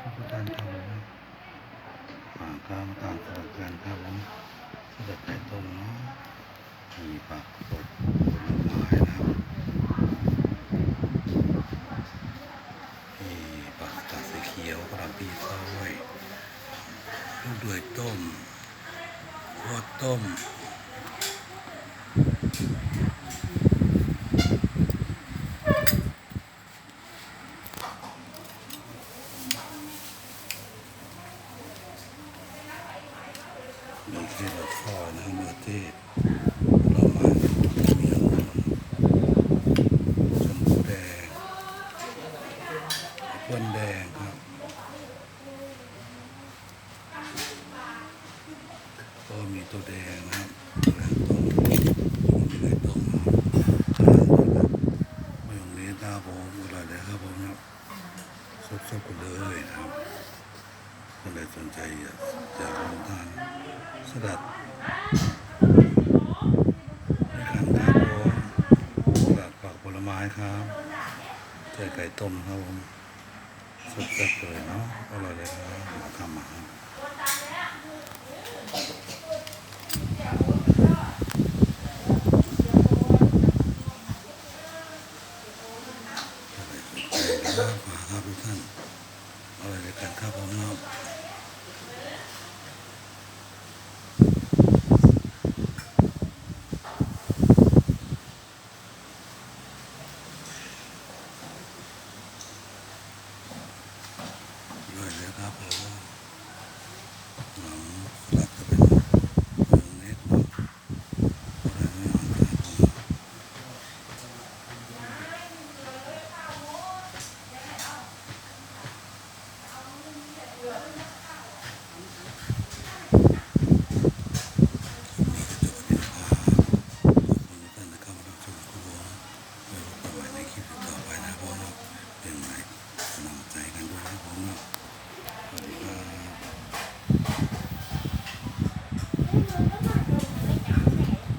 ข้าพเจ้าทำนะปากข้ามตามสลับกันครับผมสลัแไปตรงเนาะมีปากกดผลไม้นะครับมีปากตาสีเขียวกระปีซ้วยลูกด้วยต้มข้าวต้ม มีแค่ดอกคอนะมะเทศเรามามีองุ่นชมพูแดงแอปเปิ้ลแดงครับก็มีตัวแดงนะครับแดงต้มมีไก่ต้มนะครับทานะครบมายองเนสนะครับผมอร่อยเลยครับผมนะครับๆกันเลยนะครับคนใดสนใจอยากอยากลองทาน ดับด้วยกันครับผมสลัดผักผลไม้ครับเส่ไก่ต้มครับผมสดจะดเลยเนาะอร่อยเลยครับหมาทำหมาครับทุกท่านอร่อยเลยกันครับผมเนาะ